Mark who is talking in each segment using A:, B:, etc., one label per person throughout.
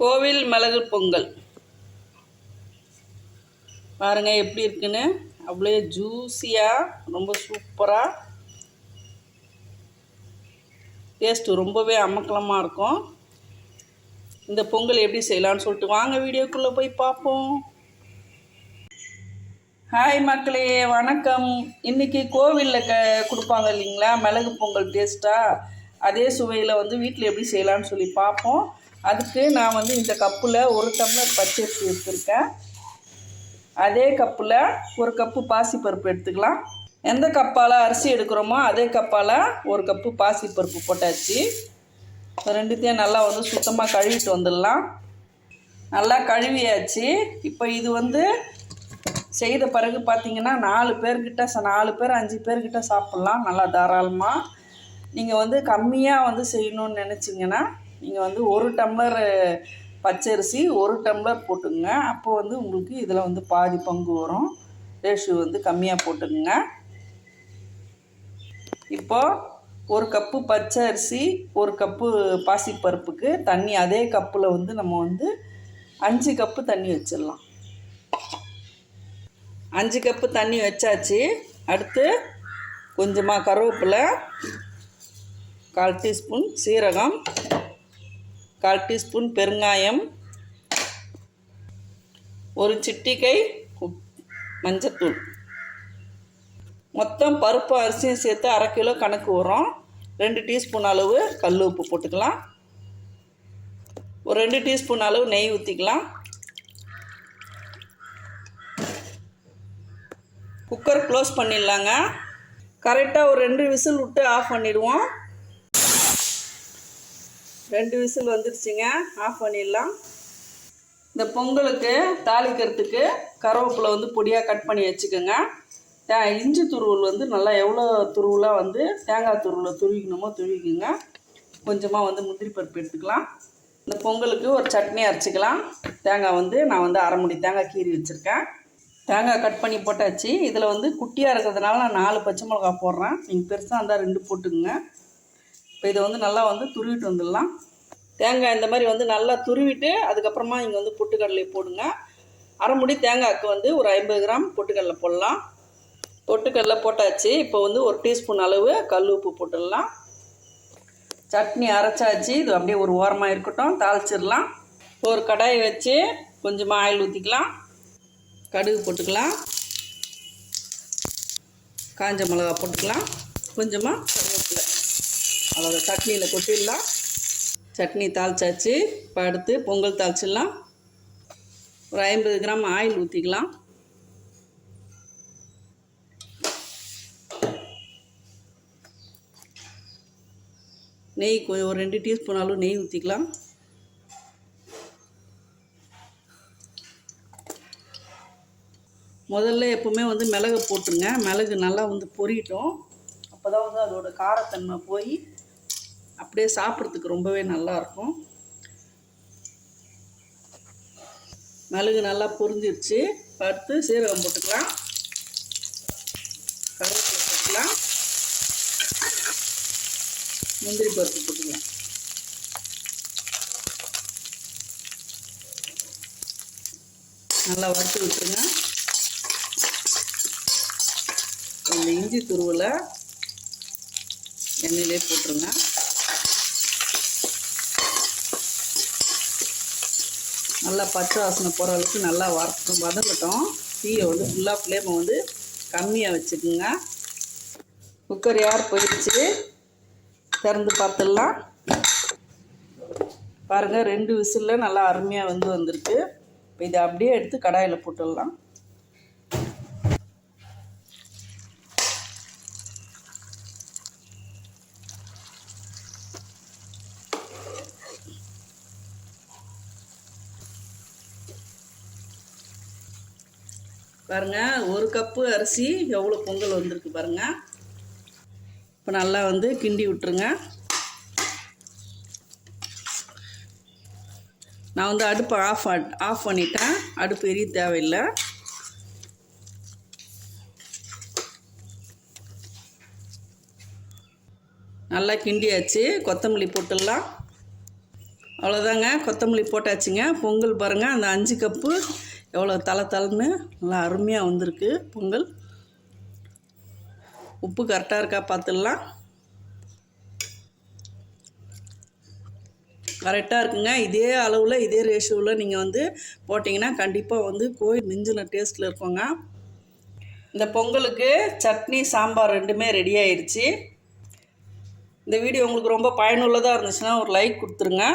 A: கோவில் மிளகு பொங்கல். பாருங்க எப்படி இருக்குன்னு? அப்படியே ஜூஸியாக ரொம்ப சூப்பராக டேஸ்ட்டு ரொம்பவே அமக்கலமாக இருக்கும். இந்த பொங்கல் எப்படி செய்யலாம்னு சொல்லிட்டு வாங்க வீடியோக்குள்ளே போய் பார்ப்போம். ஹாய் மக்களே வணக்கம். இன்னைக்கு கோவிலில் க கொடுப்பாங்க இல்லைங்களா? மிளகு பொங்கல் டேஸ்ட்டாக அதே சுவையில் வந்து வீட்டில் எப்படி செய்யலான்னு சொல்லி பார்ப்போம். அதுக்கு நான் வந்து இந்த கப்பில் ஒரு டம்ளர் பச்சரிசி எடுத்துருக்கேன். அதே கப்பில் ஒரு கப்பு பாசிப்பருப்பு எடுத்துக்கலாம். எந்த கப்பால் அரிசி எடுக்கிறோமோ அதே கப்பால் ஒரு கப்பு பாசிப்பருப்பு போட்டாச்சு. ரெண்டுத்தையும் நல்லா வந்து சுத்தமாக கழுவிட்டு வந்துடலாம். நல்லா கழுவியாச்சு. இப்போ இது வந்து செய்த பிறகு பார்த்தீங்கன்னா நாலு பேர்கிட்ட ச நாலு பேர் அஞ்சு பேர்கிட்ட சாப்பிட்லாம். நல்லா தாராளமாக நீங்கள் வந்து கம்மியாக வந்து செய்யணும்னு நினச்சிங்கன்னா நீங்கள் வந்து ஒரு டம்ளர் பச்சரிசி ஒரு டம்ளர் போட்டுங்க அப்போ வந்து உங்களுக்கு இதில் வந்து பாதி பங்கு வரும். ரேஷியோ வந்து கம்மியாக போட்டுக்குங்க. இப்போது ஒரு கப்பு பச்சை அரிசி ஒரு கப்பு பாசிப்பருப்புக்கு தண்ணி அதே கப்பில் வந்து நம்ம வந்து அஞ்சு கப்பு தண்ணி வச்சிடலாம். அஞ்சு கப்பு தண்ணி வச்சாச்சு. அடுத்து கொஞ்சமாக கருவேப்பிலை கால் டீஸ்பூன் சீரகம் கால் டீஸ்பூன் பெருங்காயம் ஒரு சிட்டிகை மஞ்சத்தூள். மொத்தம் பருப்பு அரிசியும் சேர்த்து அரை கிலோ கணக்கு வரும் ரெண்டு டீஸ்பூன் அளவு கல் உப்பு போட்டுக்கலாம். ஒரு ரெண்டு டீஸ்பூன் அளவு நெய் ஊற்றிக்கலாம் குக்கர் க்ளோஸ் பண்ணிடலாங்க. கரெக்டாக ஒரு ரெண்டு விசில் விட்டு ஆஃப் பண்ணிடுவோம். ரெண்டு விசில் வந்துருச்சுங்க. ஆஃப் பண்ணிடலாம். இந்த பொங்கலுக்கு தாளிக்கிறதுக்கு கருவேப்பிலை வந்து பொடியாக கட் பண்ணி வச்சுக்கோங்க. தே இஞ்சி துருவல் வந்து நல்லா எவ்வளோ துருவலாக வந்து தேங்காய் துருவலை துருவிக்கணுமோ துருவிக்குங்க. கொஞ்சமாக வந்து முந்திரி பருப்பு எடுத்துக்கலாம். இந்த பொங்கலுக்கு ஒரு சட்னி அரைச்சிக்கலாம். தேங்காய் வந்து நான் வந்து அரை முடி தேங்காய் கீறி வச்சுருக்கேன். தேங்காய் கட் பண்ணி போட்டாச்சு. இதில் வந்து குட்டியாக இருக்கிறதுனால நான் நாலு பச்சை மிளகா போடுறேன். நீங்கள் பெருசாக இருந்தால் ரெண்டு போட்டுக்குங்க. இப்போ இதை வந்து நல்லா வந்து துருவிட்டு வந்துடலாம். தேங்காய் இந்த மாதிரி வந்து நல்லா துருவிட்டு அதுக்கப்புறமா இங்கே வந்து பொட்டுக்கடலை போடுங்க. அரைமுடி தேங்காய்க்கு வந்து ஒரு ஐம்பது கிராம் பொட்டுக்கடலை போடலாம். பொட்டுக்கடலை போட்டாச்சு. இப்போ வந்து ஒரு டீஸ்பூன் அளவு கல் உப்பு போட்டுடலாம். சட்னி அரைச்சாச்சு. இது அப்படியே ஒரு ஓரமாக இருக்கட்டும். தாளிச்சிடலாம். ஒரு கடாயை வச்சு கொஞ்சமாக ஆயில் ஊற்றிக்கலாம் கடுகு போட்டுக்கலாம். காஞ்ச மிளகா போட்டுக்கலாம். கொஞ்சமாக கருவேப்பிலை. அவ்வளோ சட்னியில் கொட்டிடலாம். சட்னி தாளிச்சாச்சு. இப்போ அடுத்து பொங்கல் தாளிச்சிடலாம். ஒரு ஐம்பது கிராம் ஆயில் ஊற்றிக்கலாம் நெய் கொஞ்சம் ஒரு ரெண்டு டீஸ்பூன் அளவு நெய் ஊற்றிக்கலாம் முதல்ல எப்போவுமே வந்து மிளகு போட்டுருங்க. மிளகு நல்லா வந்து பொரியட்டும் அப்போ தான் வந்து அதோட காரத்தன்மை போய் அப்படியே சாப்பிட்றதுக்கு ரொம்பவே நல்லாயிருக்கும். மிளகு நல்லா பொரிஞ்சிருச்சு. இப்ப சீரகம் போட்டுக்கலாம். கருவேப்பிலை போட்டுக்கலாம். முந்திரி பருப்பு போட்டுக்கலாம். நல்லா வறுத்து விட்டுருங்க. இந்த இஞ்சி துருவில் எண்ணெயிலே போட்டுருங்க. நல்லா பச்சை வாசனை போகிற அளவுக்கு நல்லா வறுத்து வதங்கட்டும். தீயை வந்து ஃபுல்லாக ஃப்ளேமை வந்து கம்மியாக வச்சுக்குங்க. குக்கர் யார் போயிடுச்சு? திறந்து பார்த்துடலாம். பாருங்கள் ரெண்டு விசிலில் நல்லா அருமையாக வந்து வந்திருக்கு. இப்போ இதை அப்படியே எடுத்து கடாயில் போட்டுடலாம். பாருங்க ஒரு கப்பு அரிசி எவ்வளோ பொங்கல் வந்திருக்கு பாருங்க. இப்போ நல்லா வந்து கிண்டி விட்டுருங்க. நான் வந்து அடுப்பை ஆஃப் ஆஃப் பண்ணிட்டேன். அடுப்பு எரிய தேவையில்லை. நல்லா கிண்டியாச்சு. கொத்தமல்லி போட்டுடலாம். அவ்வளோதாங்க கொத்தமல்லி போட்டாச்சுங்க. பொங்கல் பாருங்கள் அந்த அஞ்சு கப்பு. எவ்வளோ தலை தலைன்னு நல்லா அருமையாக வந்திருக்கு. பொங்கல். உப்பு கரெக்டாக இருக்கா பார்த்துடலாம். கரெக்டாக இருக்குங்க. இதே அளவில் இதே ரேஷியோவில் நீங்கள் வந்து போட்டிங்கன்னா கண்டிப்பாக வந்து கோயில் மிஞ்சின டேஸ்ட்டில் இருக்கோங்க. இந்த பொங்கலுக்கு சட்னி சாம்பார் ரெண்டுமே ரெடி ஆயிடுச்சு இந்த வீடியோ உங்களுக்கு ரொம்ப பயனுள்ளதாக இருந்துச்சுன்னா ஒரு லைக் கொடுத்துருங்க.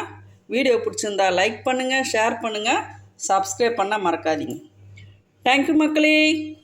A: வீடியோ பிடிச்சிருந்தா லைக் பண்ணுங்கள் ஷேர் பண்ணுங்கள் சப்ஸ்கிரைப் பண்ண மறக்காதீங்க. தேங்க்யூ மக்களே.